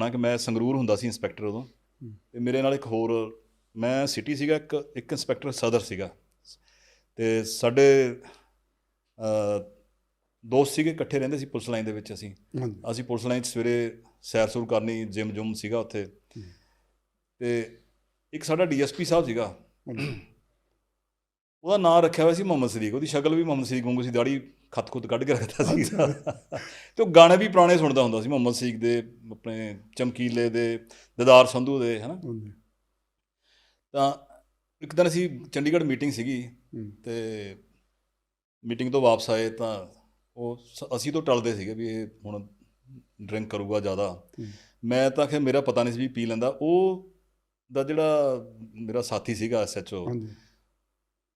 ਲਾਉਣਾ ਕਿ ਮੈਂ ਸੰਗਰੂਰ ਹੁੰਦਾ ਸੀ ਇੰਸਪੈਕਟਰ ਉਦੋਂ। ਤੇ ਮੇਰੇ ਨਾਲ ਇੱਕ ਹੋਰ ਮੈਂ ਸਿਟੀ ਸੀਗਾ ਇੱਕ ਇੱਕ ਇੰਸਪੈਕਟਰ ਸਦਰ ਸੀਗਾ। ਤੇ ਸਾਡੇ ਅ, ਦੋਸਤ ਸੀਗੇ ਇਕੱਠੇ ਰਹਿੰਦੇ ਸੀ ਪੁਲਿਸ ਲਾਈਨ ਦੇ ਵਿੱਚ ਅਸੀਂ। ਅਸੀਂ ਪੁਲਿਸ ਲਾਈਨ 'ਚ ਸਵੇਰੇ ਸੈਰ ਸੂਰ ਕਰਨੀ ਜਿਮ ਜੁਮ ਸੀਗਾ ਉੱਥੇ। ਤੇ ਇੱਕ ਸਾਡਾ ਡੀਐਸਪੀ ਸਾਹਿਬ ਸੀਗਾ। ਉਹਦਾ ਨਾਮ ਰੱਖਿਆ ਹੋਇਆ ਸੀ ਮੁਹੰਮਦ ਸਦੀਕ ਉਹਦੀ ਸ਼ਕਲ ਵੀ ਮੁਹੰਮਦ ਸਦੀਕ ਵਾਂਗੂ ਸੀ ਦਾੜੀ ਖੱਤ ਖੁੱਤ ਕੱਢ ਕੇ ਰੱਖਦਾ ਸੀ। ਤੇ ਉਹ ਗਾਣੇ ਵੀ ਪੁਰਾਣੇ ਸੁਣਦਾ ਹੁੰਦਾ ਸੀ ਮੁਹੰਮਦ ਸਦੀਕ ਦੇ ਆਪਣੇ ਚਮਕੀਲੇ ਦੇ ਦਦਾਰ ਸੰਧੂ ਦੇ ਹਨਾ? ਤਾਂ ਇੱਕ ਦਿਨ ਅਸੀਂ ਚੰਡੀਗੜ੍ਹ ਮੀਟਿੰਗ ਸੀਗੀ। ਤੇ ਮੀਟਿੰਗ ਤੋਂ ਵਾਪਸ ਆਏ ਤਾਂ ਉਹ ਅਸੀਂ ਤੋਂ ਟਲਦੇ ਸੀਗੇ ਵੀ ਇਹ ਹੁਣ ਡਰਿੰਕ ਕਰੂਗਾ ਜ਼ਿਆਦਾ। ਮੈਂ ਤਾਂ ਕਿ ਮੇਰਾ ਪਤਾ ਨਹੀਂ ਸੀ ਵੀ ਪੀ ਲੈਂਦਾ। ਉਹ ਦਾ ਜਿਹੜਾ ਮੇਰਾ ਸਾਥੀ ਸੀਗਾ ਐਸਐਚਓ ਹਾਂਜੀ।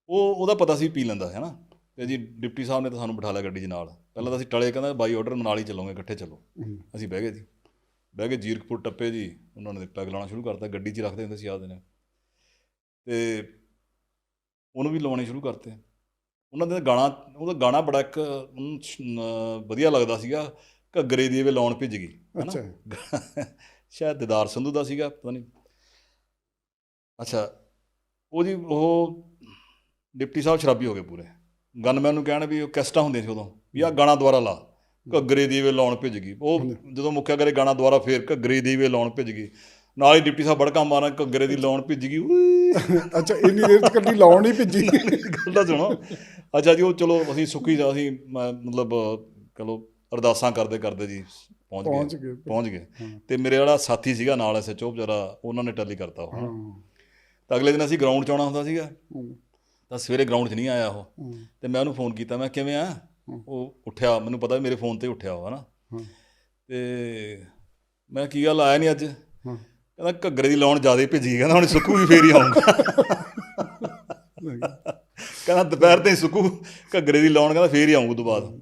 ਉਹ ਉਹਦਾ ਪਤਾ ਸੀ ਪੀ ਲੈਂਦਾ ਹੈ ਨਾ ਤੇ ਜੀ ਡਿਪਟੀ ਸਾਹਿਬ ਨੇ ਤਾਂ ਸਾਨੂੰ ਬਿਠਾ ਲਿਆ ਗੱਡੀ 'ਚ ਨਾਲ। ਪਹਿਲਾਂ ਤਾਂ ਅਸੀਂ ਟਲੇ ਕਹਿੰਦਾ ਬਾਈ ਆਰਡਰ ਮਨਾਲੀ ਚੱਲੋਗੇ ਇਕੱਠੇ ਚੱਲੋ। ਅਸੀਂ ਬਹਿ ਗਏ ਜੀ। ਬਹਿ ਕੇ ਜੀਰਕਪੁਰ ਟੱਪੇ ਜੀ। ਉਹਨਾਂ ਨੇ ਪੈਗ ਲਾਉਣਾ ਸ਼ੁਰੂ ਕਰਤਾ ਗੱਡੀ 'ਚ ਰੱਖਦੇ ਹੁੰਦੇ ਸੀ ਆਪਦੇ ਨੇ ਤੇ ਉਹਨੂੰ ਵੀ ਲਾਉਣੇ ਸ਼ੁਰੂ ਕਰਤੇ। ਉਹਨਾਂ ਦਾ ਗਾਣਾ ਉਹਦਾ ਗਾਣਾ ਬੜਾ ਇੱਕ ਵਧੀਆ ਲੱਗਦਾ ਸੀਗਾ। ਘੱਗਰੇ ਦੀ ਵੇ ਲਾਉਣ ਭਿੱਜ ਗਈ ਹੈਨਾ? ਅੱਛਾ। ਸ਼ਾਇਦ ਦਿਦਾਰ ਸੰਧੂ ਦਾ ਸੀਗਾ ਪਤਾ ਨਹੀਂ। ਅੱਛਾ ਉਹਦੀ ਉਹ ਡਿਪਟੀ ਸਾਹਿਬ ਸ਼ਰਾਬੀ ਹੋ ਗਏ ਪੂਰੇ। ਗਨਮੈਨ ਨੂੰ ਕਹਿਣ ਵੀ ਉਹ ਕੈਸਟਾਂ ਹੁੰਦੀਆਂ ਸੀ ਉਦੋਂ ਵੀ ਆਹ ਗਾਣਾ ਦੁਬਾਰਾ ਲਾ। ਘੱਗਰੇ ਦੀ ਵੇ ਲਾਉਣ ਭਿੱਜ ਗਈ। ਉਹ ਜਦੋਂ ਮੁੱਕਿਆ ਕਰੇ ਗਾਣਾ ਦੁਬਾਰਾ ਫੇਰ ਘੱਗਰੇ ਦੀ ਵੇ ਲਾਉਣ ਭਿੱਜ ਗਈ। ਨਾਲ ਹੀ ਡਿਪਟੀ ਸਾਹਿਬ ਬੜਕਾ ਮਾਰਾਂ ਘੱਗਰੇ ਦੀ ਲਾਉਣ ਭਿੱਜ ਗਈ। ਅੱਛਾ ਇੰਨੀ ਦੇਰ ਚ ਕੱਢੀ ਲਾਉਣ ਹੀ ਭਿੱਜੀ। ਗੱਲ ਤਾਂ ਸੁਣੋ। ਅੱਛਾ ਜੀ ਉਹ ਚਲੋ ਅਸੀਂ ਸੁੱਕੀ ਜਾ ਅਸੀਂ ਮਤਲਬ ਚਲੋ ਅਰਦਾਸਾਂ ਕਰਦੇ ਕਰਦੇ ਜੀ ਪਹੁੰਚ ਗਏ। ਪਹੁੰਚ ਗਏ। ਤੇ ਮੇਰੇ ਜਿਹੜਾ ਸਾਥੀ ਸੀਗਾ ਨਾਲ ਐਸਐਚਓ ਵਿਚਾਰਾ ਉਹਨਾਂ ਨੇ ਟੱਲੀ ਕਰਤਾ ਉਹ। ਤਾਂ ਅਗਲੇ ਦਿਨ ਅਸੀਂ ਗਰਾਊਂਡ 'ਚ ਆਉਣਾ ਹੁੰਦਾ ਸੀਗਾ। ਤਾਂ ਸਵੇਰੇ ਗਰਾਊਂਡ 'ਚ ਨਹੀਂ ਆਇਆ ਉਹ। ਤੇ ਮੈਂ ਉਹਨੂੰ ਫੋਨ ਕੀਤਾ ਮੈਂ ਕਿਵੇਂ ਆ? ਉਹ ਉੱਠਿਆ ਮੈਨੂੰ ਪਤਾ ਵੀ ਮੇਰੇ ਫੋਨ ਤੇ ਉੱਠਿਆ ਉਹ ਹਨਾ। ਤੇ ਮੈਂ ਕੀ ਗੱਲ ਆਇਆ ਨਹੀਂ ਅੱਜ? ਕਹਿੰਦਾ ਘੱਗਰੇ ਦੀ ਲਾਉਣ ਜ਼ਿਆਦਾ ਭਿੱਜੀ ਕਹਿੰਦਾ ਹੁਣ ਸੁੱਕੂਗੀ ਫੇਰ ਹੀ ਆਉਂਗਾ ਕਹਿੰਦਾ ਦੁਪਹਿਰ ਤੇ ਸੁੱਕੂ ਘੱਗਰੇ ਦੀ ਲਾਉਣ ਕਹਿੰਦਾ ਫੇਰ ਹੀ ਆਉਂਗਾ ਤੋਂ ਬਾਅਦ।